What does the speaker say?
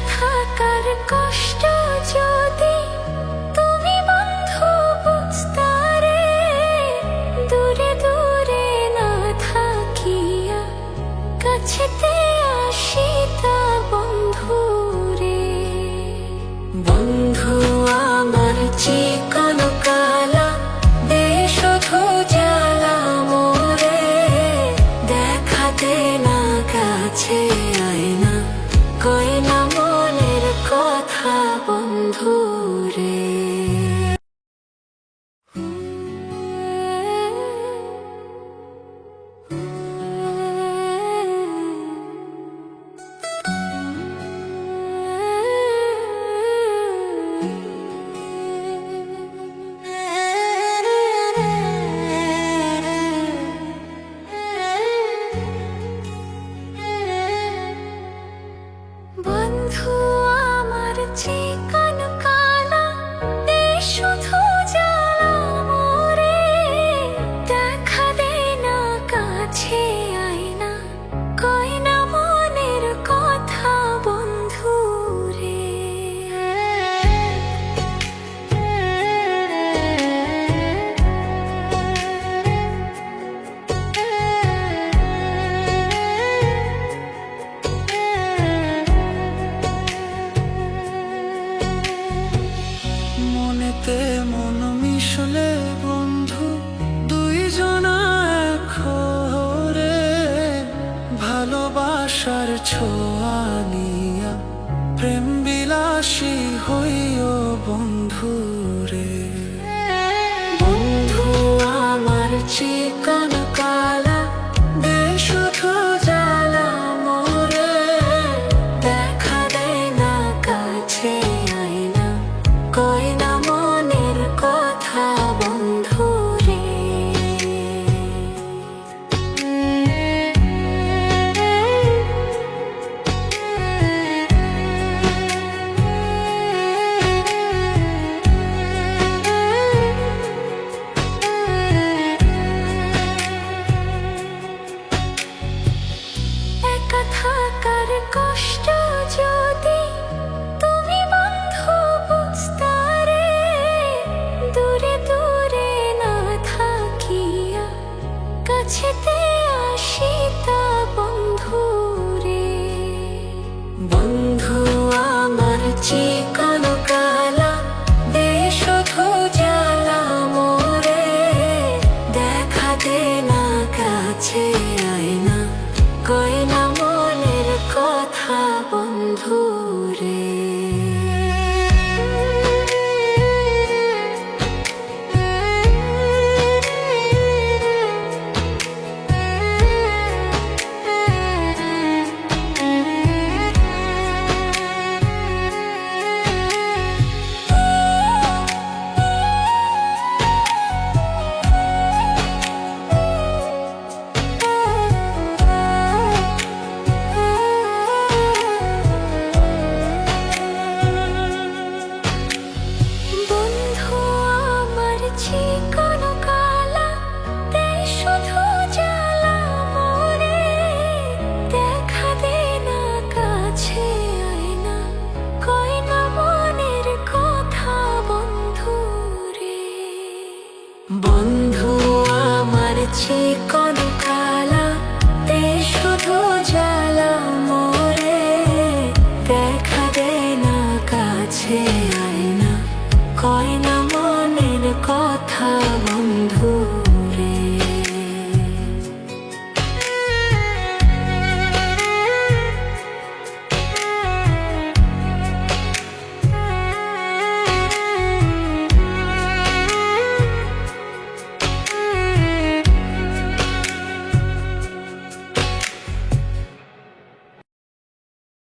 他 আশার ছোয়ানিয়া প্রেম বিলাসী হইও বন্ধু রে। বন্ধু আমার চিকন কালা দেখা দেয় না কাছে মনের কথা বন্ধু। না মনের কথা বন্ধুরে।